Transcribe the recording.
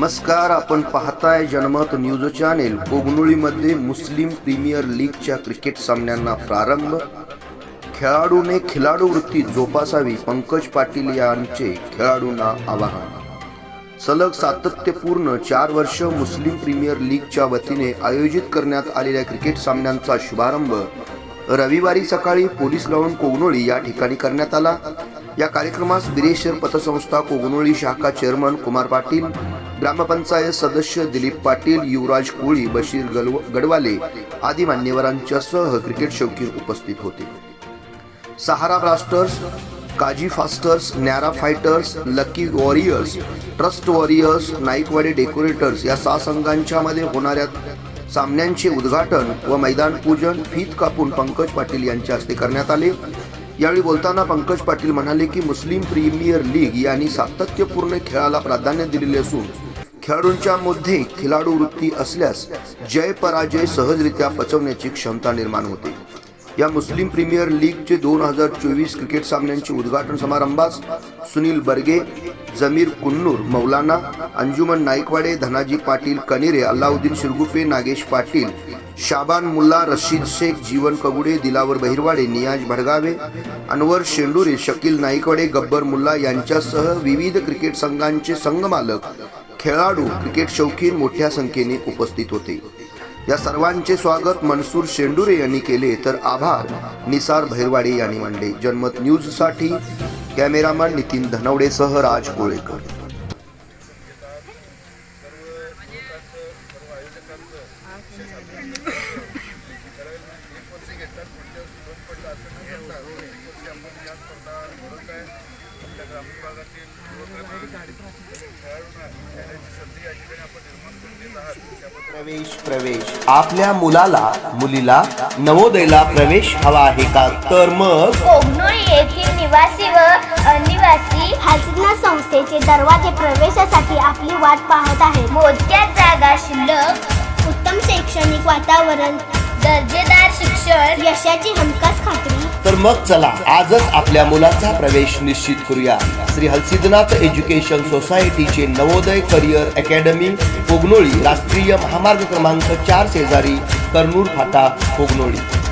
नमस्कार आपण पाहताय जनमत न्यूज चॅनेल. कोगनोळीमध्ये मुस्लिम प्रीमियर लीगच्या क्रिकेट सामन्यांना प्रारंभ. खेळाडूने खिलाडू वृत्ती जोपासावी पंकज पाटील यांचे खेळाडूंना आवाहन. सलग सातत्यपूर्ण चार वर्ष मुस्लिम प्रीमियर लीगच्या वतीने आयोजित करण्यात आलेल्या क्रिकेट सामन्यांचा शुभारंभ रविवारी सकाळी पोलीस ग्राउंड कोगनोळी या ठिकाणी करण्यात आला. या कार्यक्रमास बिरेश्वर पतसंस्था कोगनोळी शाखा चेअरमन कुमार पाटील ग्रामपंचायत सदस्य दिलीप पाटील युवराज कोळी बशीर गलव गडवाले आदी मान्यवरांच्या सह क्रिकेट शौकीन उपस्थित होते. Sahara blasters Kazi fasters नॅरा fighters lucky warriors trust warriors Naikwade decorators या सहा संघांच्या मध्ये होणाऱ्या सामन्यांचे उद्घाटन व मैदान पूजन फीत कापून पंकज पाटील यांच्या हस्ते करण्यात आले. यावेळी बोलताना पंकज पाटील म्हणाले की मुस्लिम प्रीमियर लीग यांनी सातत्यपूर्ण खेळाला प्राधान्य दिलेले असून खेळाडूंच्या मध्ये खिलाडू वृत्ती असल्यास जय पराजय सहजरित्या पचवण्याची क्षमता निर्माण होते. या मुस्लिम प्रीमियर लीगचे दोन हजार चोवीस क्रिकेट सामन्यांचे उद्घाटन समारंभास सुनील बर्गे जमीर कुन्नूर मौलाना अंजुमन नाईकवाडे धनाजी पाटील कनेरे अल्लाउद्दीन शिरगुफे नागेश पाटील शाबान मुल्ला रशीद शेख जीवन कगुडे दिलावर बहिरवाडे नियाज भडगावे अनवर शेंडुरे शकील नाईकवाडे गब्बर मुल्ला यांच्यासह विविध क्रिकेट संघांचे संघमालक खेळाडू क्रिकेट शौकीन मोठ्या संख्येने उपस्थित होते. या सर्वांचे स्वागत मनसूर शेंडुरे यांनी केले तर आभार निसार भैरवाडे यांनी मांडले. जनमत न्यूजसाठी कॅमेरामॅन नितीन धनवडेसह राज कोळेकर. प्रवेश प्रवेश. आपल्या मुलाला मुलीला नवोदयला प्रवेश हवा आहे का? तर मग कोगनोळी येथील निवासी व अनिवासी हासना संस्थेचे दरवाजे प्रवेशासाठी आपली वाट पाहत आहेत. मोजक्या जागा शिल्लक उत्तम शैक्षणिक वातावरण दर्जेदार शिक्षण यशाची हमखास खात्री. तर मग चला आजच आपल्या मुलाचा प्रवेश निश्चित करूया. श्री हलसिद्धनाथ एज्युकेशन सोसायटीचे नवोदय करिअर अकॅडमी कोगनोळी राष्ट्रीय महामार्ग क्रमांक चार शेजारी कर्नूर फाटा कोगनोळी.